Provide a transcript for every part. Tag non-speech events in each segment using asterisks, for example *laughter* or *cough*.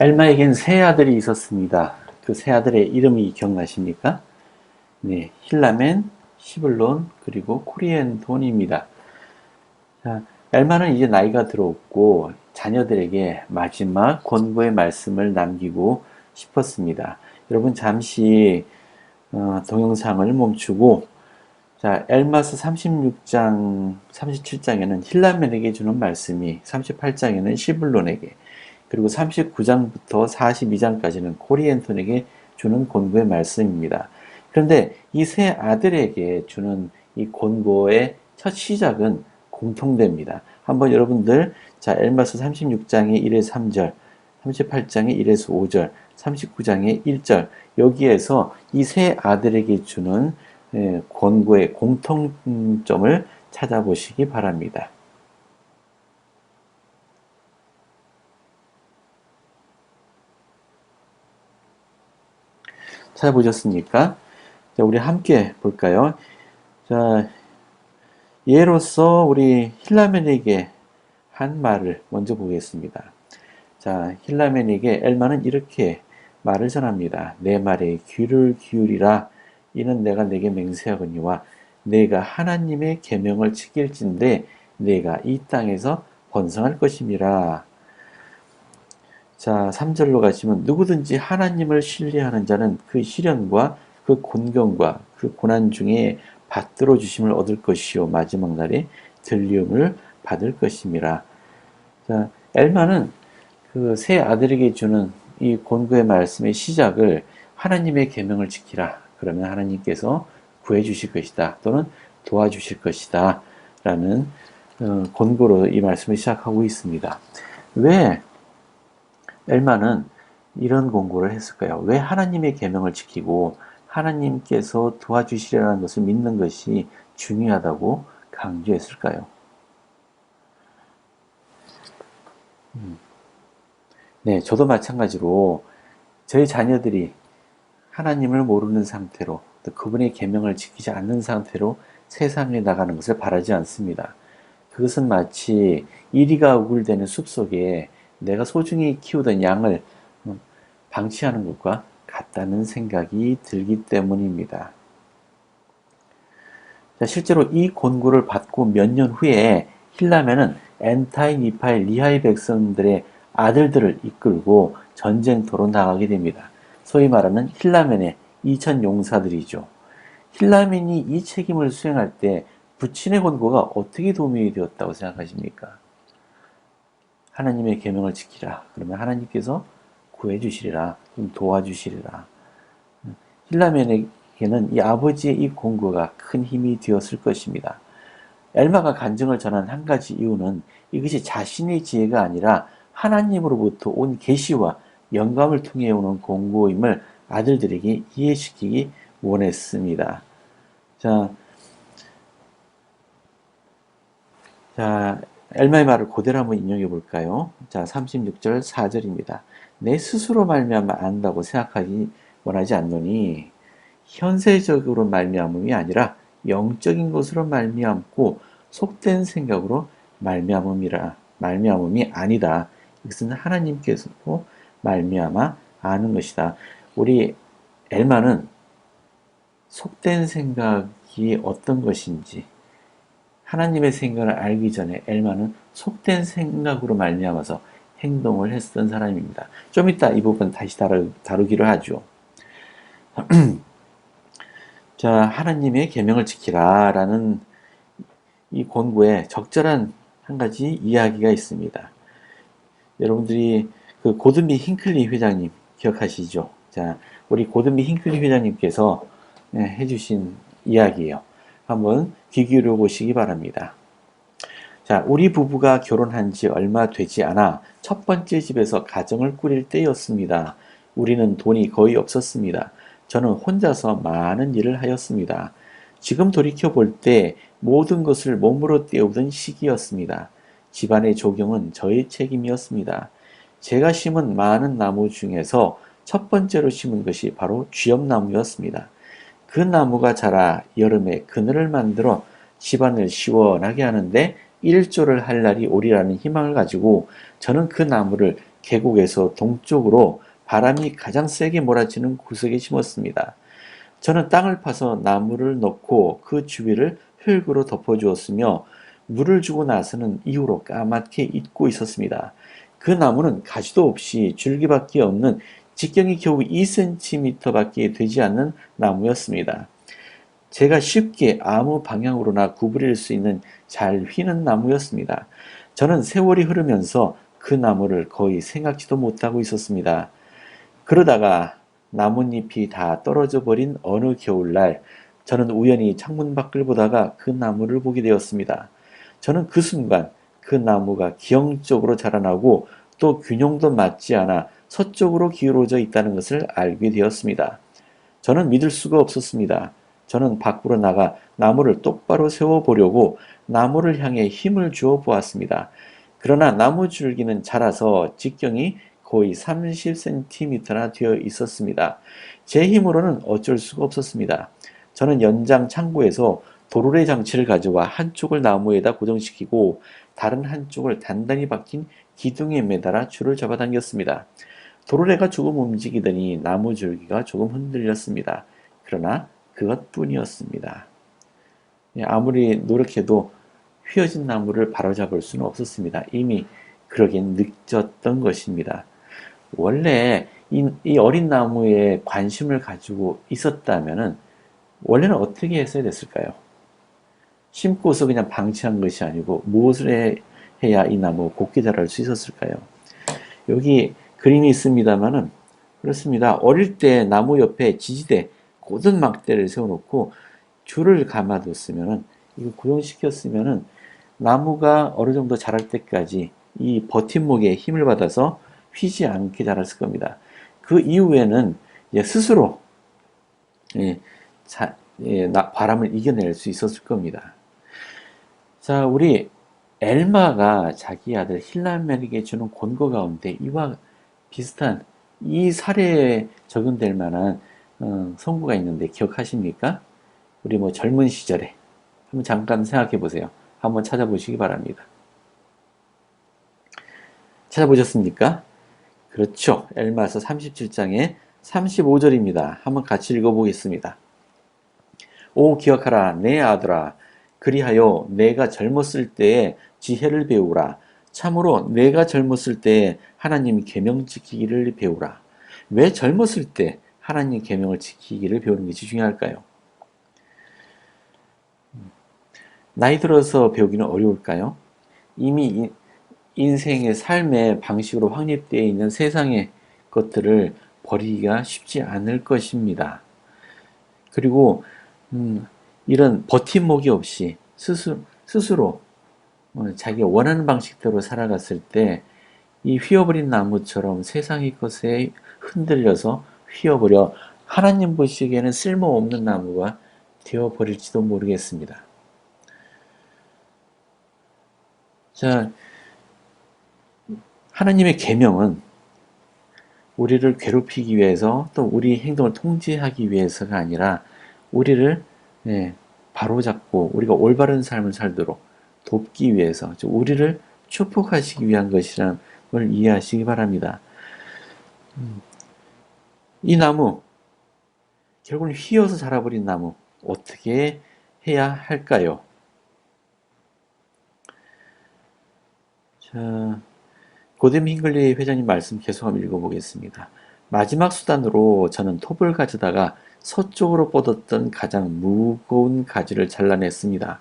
엘마에겐 세 아들이 있었습니다. 그 세 아들의 이름이 기억나십니까? 네, 힐라멘, 시블론, 그리고 코리엔돈입니다. 자, 엘마는 이제 나이가 들어왔고 자녀들에게 마지막 권고의 말씀을 남기고 싶었습니다. 여러분 잠시 어, 동영상을 멈추고 자, 엘마스 36장, 37장에는 힐라멘에게 주는 말씀이 38장에는 시블론에게 그리고 39장부터 42장까지는 코리엔톤에게 주는 권고의 말씀입니다. 그런데 이 세 아들에게 주는 이 권고의 첫 시작은 공통됩니다. 한번 여러분들 자 엘마스 36장의 1에서 3절, 38장의 1에서 5절, 39장의 1절 여기에서 이 세 아들에게 주는 예, 권고의 공통점을 찾아보시기 바랍니다. 찾아보셨습니까? 자, 우리 함께 볼까요? 자, 예로서 우리 힐라멘에게 한 말을 먼저 보겠습니다. 자, 힐라멘에게 엘마는 이렇게 말을 전합니다. 내 말에 귀를 기울이라 이는 내가 내게 맹세하거니와 내가 하나님의 계명을 지킬진데 내가 이 땅에서 번성할 것임이라. 자, 3절로 가시면 누구든지 하나님을 신뢰하는 자는 그 시련과 그 곤경과 그 고난 중에 받들어 주심을 얻을 것이요 마지막 날에 들림을 받을 것임이라. 자, 엘마는 그 세 아들에게 주는 이 곤고의 말씀의 시작을 하나님의 계명을 지키라. 그러면 하나님께서 구해 주실 것이다. 또는 도와주실 것이다. 라는 어, 곤고로 이 말씀을 시작하고 있습니다. 왜 엘마는 이런 공고를 했을까요? 왜 하나님의 계명을 지키고 하나님께서 도와주시려는 것을 믿는 것이 중요하다고 강조했을까요? 음. 네, 저도 마찬가지로 저희 자녀들이 하나님을 모르는 상태로 또 그분의 계명을 지키지 않는 상태로 세상에 나가는 것을 바라지 않습니다. 그것은 마치 이리가 우글대는 숲 속에 내가 소중히 키우던 양을 방치하는 것과 같다는 생각이 들기 때문입니다. 자, 실제로 이 권고를 받고 몇 년 후에 힐라면은 엔타이, 니파의 리하이 백성들의 아들들을 이끌고 전쟁터로 나가게 됩니다. 소위 말하는 힐라멘의 이천 용사들이죠. 힐라멘이 이 책임을 수행할 때 부친의 권고가 어떻게 도움이 되었다고 생각하십니까? 하나님의 계명을 지키라. 그러면 하나님께서 구해주시리라, 도와주시리라. 힐라멘에게는 이 아버지의 이 공고가 큰 힘이 되었을 것입니다. 엘마가 간증을 전한 한 가지 이유는 이것이 자신의 지혜가 아니라 하나님으로부터 온 계시와 영감을 통해 오는 공고임을 아들들에게 이해시키기 원했습니다. 자, 자, 엘마의 말을 그대로 한번 인용해 볼까요? 자, 36절 4절입니다. 내 스스로 말미암아 안다고 생각하기 원하지 않노니 현세적으로 말미암음이 아니라 영적인 것으로 말미암고 속된 생각으로 말미암음이라 말미암음이 아니다. 이것은 하나님께서도 말미암아 아는 것이다. 우리 엘마는 속된 생각이 어떤 것인지 하나님의 생각을 알기 전에 엘마는 속된 생각으로 말미암아서 행동을 했던 사람입니다. 좀 이따 이 부분 다시 다루, 다루기로 하죠. *clears throat* 자, 하나님의 계명을 지키라라는 이 권고에 적절한 한 가지 이야기가 있습니다. 여러분들이 그 고든비 힌클리 회장님 기억하시죠? 자, 우리 고든비 힌클리 회장님께서 네, 해주신 이야기예요. 한번 귀 기울여 보시기 바랍니다. 자, 우리 부부가 결혼한 지 얼마 되지 않아 첫 번째 집에서 가정을 꾸릴 때였습니다. 우리는 돈이 거의 없었습니다. 저는 혼자서 많은 일을 하였습니다. 지금 돌이켜 볼 때 모든 것을 몸으로 때우던 시기였습니다. 집안의 조경은 저의 책임이었습니다. 제가 심은 많은 나무 중에서 첫 번째로 심은 것이 바로 쥐엄나무였습니다. 그 나무가 자라 여름에 그늘을 만들어 집안을 시원하게 하는데 일조를 할 날이 오리라는 희망을 가지고 저는 그 나무를 계곡에서 동쪽으로 바람이 가장 세게 몰아치는 구석에 심었습니다. 저는 땅을 파서 나무를 넣고 그 주위를 흙으로 덮어주었으며 물을 주고 나서는 이후로 까맣게 잊고 있었습니다. 그 나무는 가지도 없이 줄기밖에 없는 직경이 겨우 2cm밖에 되지 않는 나무였습니다. 제가 쉽게 아무 방향으로나 구부릴 수 있는 잘 휘는 나무였습니다. 저는 세월이 흐르면서 그 나무를 거의 생각지도 못하고 있었습니다. 그러다가 나뭇잎이 다 떨어져 버린 어느 겨울날 저는 우연히 창문 밖을 보다가 그 나무를 보게 되었습니다. 저는 그 순간 그 나무가 기형적으로 자라나고 또 균형도 맞지 않아 서쪽으로 기울어져 있다는 것을 알게 되었습니다. 저는 믿을 수가 없었습니다. 저는 밖으로 나가 나무를 똑바로 세워 보려고 나무를 향해 힘을 주어 보았습니다. 그러나 나무 줄기는 자라서 직경이 거의 30cm나 되어 있었습니다. 제 힘으로는 어쩔 수가 없었습니다. 저는 연장 창고에서 도르래 장치를 가져와 한쪽을 나무에다 고정시키고 다른 한쪽을 단단히 박힌 기둥에 매달아 줄을 잡아당겼습니다. 도르래가 조금 움직이더니 나무 줄기가 조금 흔들렸습니다. 그러나 그것뿐이었습니다. 예, 아무리 노력해도 휘어진 나무를 바로잡을 수는 없었습니다. 이미 그러긴 늦었던 것입니다. 원래 이, 이 어린 나무에 관심을 가지고 있었다면은 원래는 어떻게 했어야 됐을까요? 심고서 그냥 방치한 것이 아니고 무엇을 해, 야 이 나무 곱게 자랄 수 있었을까요? 여기 그림이 있습니다만은 그렇습니다. 어릴 때 나무 옆에 지지대, 고든 막대를 세워놓고 줄을 감아뒀으면은 이거 고정시켰으면은 나무가 어느 정도 자랄 때까지 이 버팀목에 힘을 받아서 휘지 않게 자랐을 겁니다. 그 이후에는 스스로 예, 자, 예, 나, 바람을 이겨낼 수 있었을 겁니다. 자, 우리 엘마가 자기 아들 힐라멜에게 주는 권고 가운데 이와 비슷한 이 사례에 적용될 만한 어, 성구가 있는데 기억하십니까? 우리 뭐 젊은 시절에 한번 잠깐 생각해 보세요. 한번 찾아보시기 바랍니다. 찾아보셨습니까? 그렇죠. 엘마서 37장의 35절입니다. 한번 같이 읽어보겠습니다. 오 기억하라 내 아들아 그리하여 내가 젊었을 때에 지혜를 배우라 참으로 내가 젊었을 때에 하나님 계명 지키기를 배우라 왜 젊었을 때 하나님 계명을 지키기를 배우는 것이 중요할까요? 나이 들어서 배우기는 어려울까요? 이미 인생의 삶의 방식으로 확립되어 있는 세상의 것들을 버리기가 쉽지 않을 것입니다. 그리고 음, 이런 버팀목이 없이 스스로, 스스로 어, 자기가 원하는 방식대로 살아갔을 때 이 휘어버린 나무처럼 세상의 것에 흔들려서 휘어버려 하나님 보시기에는 쓸모없는 나무가 되어버릴지도 모르겠습니다. 자, 하나님의 계명은 우리를 괴롭히기 위해서 또 우리 행동을 통제하기 위해서가 아니라 우리를 예, 바로잡고 우리가 올바른 삶을 살도록 돕기 위해서 우리를 축복하시기 위한 것이라는 걸 이해하시기 바랍니다. 음, 이 나무 결국은 휘어서 자라버린 나무 어떻게 해야 할까요? 자, 고뎀 힝글리 회장님 말씀 계속 한번 읽어보겠습니다. 마지막 수단으로 저는 톱을 가져다가 서쪽으로 뻗었던 가장 무거운 가지를 잘라냈습니다.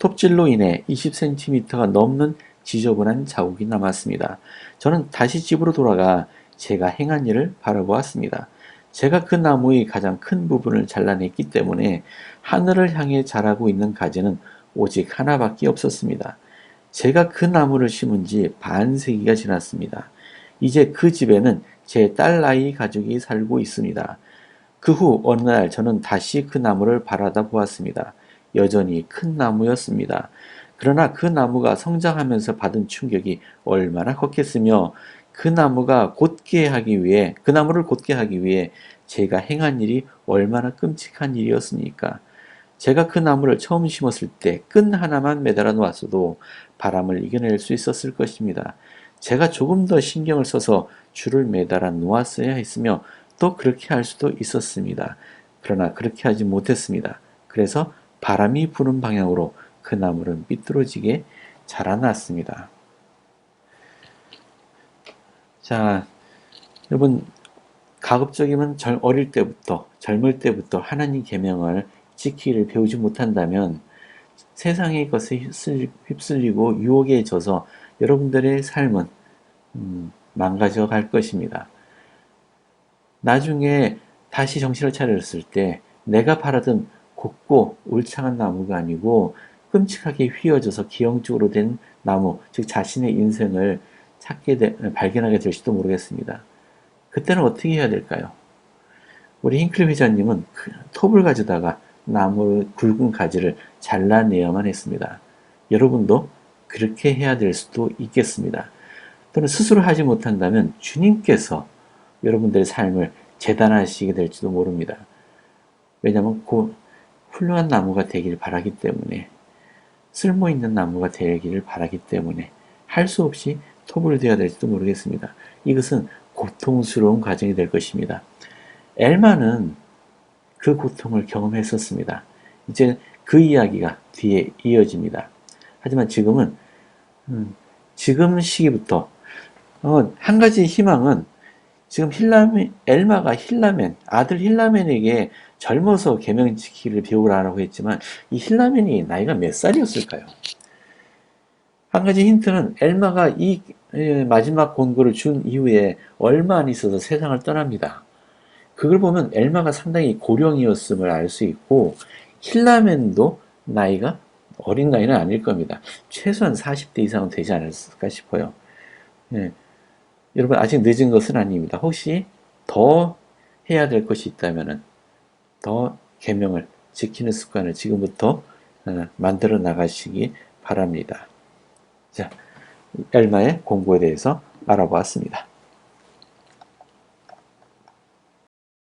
톱질로 인해 20cm가 넘는 지저분한 자국이 남았습니다. 저는 다시 집으로 돌아가 제가 행한 일을 바라보았습니다. 제가 그 나무의 가장 큰 부분을 잘라냈기 때문에 하늘을 향해 자라고 있는 가지는 오직 하나밖에 없었습니다. 제가 그 나무를 심은 지 반세기가 지났습니다. 이제 그 집에는 제 딸 나이 가족이 살고 있습니다. 그 후 어느 날 저는 다시 그 나무를 바라다 보았습니다. 여전히 큰 나무였습니다. 그러나 그 나무가 성장하면서 받은 충격이 얼마나 컸겠으며 그 나무가 곧게 하기 위해 그 나무를 곧게 하기 위해 제가 행한 일이 얼마나 끔찍한 일이었습니까? 제가 그 나무를 처음 심었을 때 끈 하나만 매달아 놓았어도 바람을 이겨낼 수 있었을 것입니다. 제가 조금 더 신경을 써서 줄을 매달아 놓았어야 했으며 또 그렇게 할 수도 있었습니다. 그러나 그렇게 하지 못했습니다. 그래서 바람이 부는 방향으로 그 나무는 삐뚤어지게 자라났습니다. 자, 여러분 가급적이면 절 어릴 때부터 젊을 때부터 하나님 계명을 지키기를 배우지 못한다면 세상의 것에 휩쓸- 휩쓸리고 유혹에 져서 여러분들의 삶은 음, 망가져 갈 것입니다. 나중에 다시 정신을 차렸을 때 내가 바라던 곱고 울창한 나무가 아니고 끔찍하게 휘어져서 기형적으로 된 나무, 즉 자신의 인생을 찾게 되, 발견하게 될지도 모르겠습니다. 그때는 어떻게 해야 될까요? 우리 hin클리 회장님은 그 톱을 가져다가 나무 굵은 가지를 잘라내야만 했습니다. 여러분도 그렇게 해야 될 수도 있겠습니다. 또는 스스로 하지 못한다면 주님께서 여러분들의 삶을 재단하시게 될지도 모릅니다. 왜냐하면 그 훌륭한 나무가 되길 바라기 때문에 쓸모 있는 나무가 되기를 바라기 때문에 할 수 없이 톱을 대야 될지도 모르겠습니다. 이것은 고통스러운 과정이 될 것입니다. 엘마는 그 고통을 경험했었습니다. 이제 그 이야기가 뒤에 이어집니다. 하지만 지금은 음, 지금 시기부터 어, 한 가지 희망은 지금 힐라멘 엘마가 힐라멘 아들 힐라멘에게 젊어서 계명 지키기를 배우라고 했지만 이 힐라멘이 나이가 몇 살이었을까요? 한 가지 힌트는 엘마가 이 에, 마지막 권고를 준 이후에 얼마 안 있어서 세상을 떠납니다. 그걸 보면 엘마가 상당히 고령이었음을 알 수 있고 힐라멘도 나이가 어린 나이는 아닐 겁니다. 최소한 40대 이상은 되지 않을까 싶어요. 예. 여러분 아직 늦은 것은 아닙니다. 혹시 더 해야 될 것이 있다면은 더 계명을 지키는 습관을 지금부터 어, 만들어 나가시기 바랍니다. 자, 엘마의 공부에 대해서 알아보았습니다.